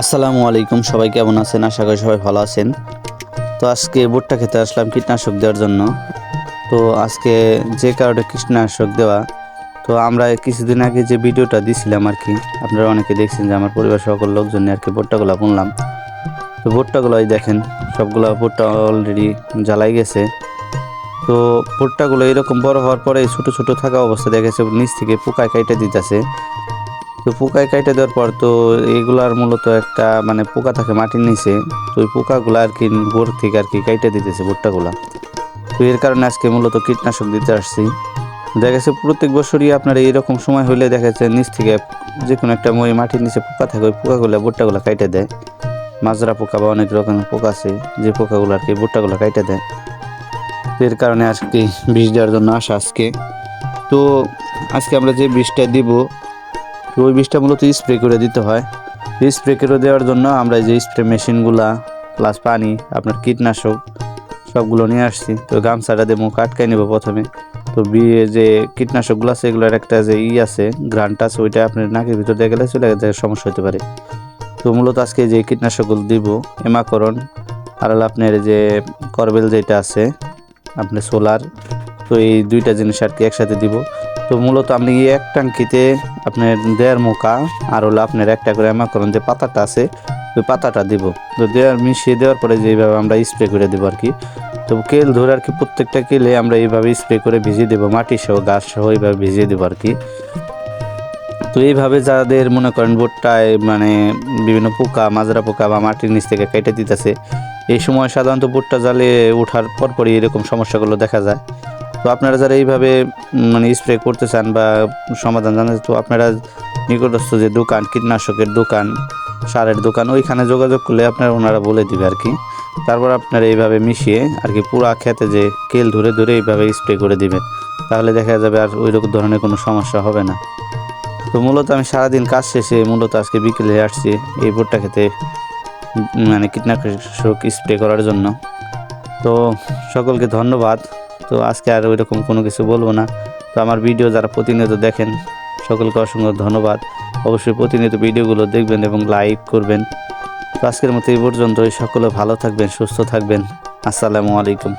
আসসালামু আলাইকুম, সবাই কেমন আছেন? আশা করি সবাই ভালো আছেন। তো আজকে ভুট্টা খেতে আসলাম কীটনাশক দেওয়ার জন্য। তো আজকে যে কারণে কীটনাশক দেওয়া, তো আমরা কিছুদিন আগে যে ভিডিওটা দিছিলাম আর কি, আপনারা অনেকে দেখছেন যে আমার পরিবার সকল লোকজন আর কি ভুট্টাগুলো বুনলাম। তো ভুট্টাগুলোই দেখেন, সবগুলো ভুট্টা অলরেডি জ্বালাই গেছে। তো ভুট্টাগুলো এরকম বড় হওয়ার পরে ছোট ছোট থাকা অবস্থা দেখা গেছে, নিচ থেকে পোকায় কাইটে দিতেছে। তো পোকায় কাইটে দেওয়ার পর তো এগুলার মূলত একটা মানে পোকা থাকে মাটির নিচে, তো ওই পোকাগুলো আর কি ভোর থেকে আর কি কাইটে দিতেছে ভুট্টাগুলা। তো এর কারণে আজকে মূলত কীটনাশক দিতে আসছি। দেখা গেছে প্রত্যেক বছরই আপনার এইরকম সময় হলে দেখা যাচ্ছে নিচ থেকে যে কোনো একটা মই মাটির নিচে পোকা থাকে, ওই পোকাগুলো, ভুট্টাগুলো কাইটে দেয়। মাজরা পোকা বা অনেক রকমের পোকা আছে, যে পোকাগুলো আর কি ভুট্টাগুলো কাইটে দেয়। এর কারণে আজকে বিষ দেওয়ার জন্য আসা আজকে। তো আজকে আমরা যে বিষটা দিব ওই বিষটা মূলত স্প্রে করে দিতে হয়। স্প্রে করে দেওয়ার জন্য আমরা যে স্প্রে মেশিনগুলা প্লাস পানি, আপনার কীটনাশক, সবগুলো নিয়ে আসছি। তো গামছাটা দিয়ে মুখ আটকাই নেব প্রথমে। তো বিয়ে যে কীটনাশকগুলো আছে, এগুলোর একটা যে ই আছে, গ্রান্ট আছে, ওইটা আপনার নাকের ভিতর দিয়ে গেলে চলে গেলে সমস্যা হতে পারে। তো মূলত আজকে যে কীটনাশকগুলো দিব এমাকরণ আর হলো আপনার যে করবেল যেটা আছে, আপনার সোলার, তো এই দুইটা জিনিস আর কি একসাথে দিব। তো মূলত আপনি এক ট্যাঙ্কিতে আপনার দেড় মোকা আর হলো আপনার একটা করে অ্যামাকরণ যে পাতাটা আছে, ওই পাতাটা দিব। তো দেওয়ার মিশিয়ে দেওয়ার পরে যেভাবে আমরা স্প্রে করে দেবো আর কি। তো কেল ধরে আর কি প্রত্যেকটা কেলে আমরা এইভাবে স্প্রে করে ভিজিয়ে দেবো মাটি সহ গাছ সহ এইভাবে ভিজিয়ে দেবো আর কি। তো এইভাবে যাদের মনে করেন ভুট্টায় মানে বিভিন্ন পোকা, মাজরা পোকা বা মাটির নিচ থেকে কেটে দিতেছে, এই সময় সাধারণত ভুট্টা জালে ওঠার পরপরই এরকম সমস্যাগুলো দেখা যায়। তো আপনারা যারা এইভাবে মানে স্প্রে করতে চান বা সমাধান জানেন তো আপনারা নিকটস্থ যে দোকান, কীটনাশকের দোকান, সারের দোকান, ওইখানে যোগাযোগ করলে আপনারা ওনারা বলে দিবে আর কি। তারপর আপনারা এইভাবে মিশিয়ে আর কি পুরা খেতে যে কেল ধরে ধরে এইভাবে স্প্রে করে দিবেন তাহলে দেখা যাবে আর ওই রকম ধরনের কোনো সমস্যা হবে না। তো মূলত আমি সারাদিন কাজ শেষে মূলত আজকে বিকেলে আসছি এই ভুট্টা খেতে মানে কীটনাশক স্প্রে করার জন্য। তো সকলকে ধন্যবাদ। তো আজকে আর ওইরকম কোনো কিছু বলব না। তো আমার ভিডিও যারা প্রতিনিয়ত দেখেন, সকলকে অসংখ্য ধন্যবাদ। অবশ্যই প্রতিনিয়ত ভিডিওগুলো দেখবেন এবং লাইক করবেন। তো আজকের মতো এই পর্যন্ত সকলে ভালো থাকবেন, সুস্থ থাকবেন। আসসালামু আলাইকুম।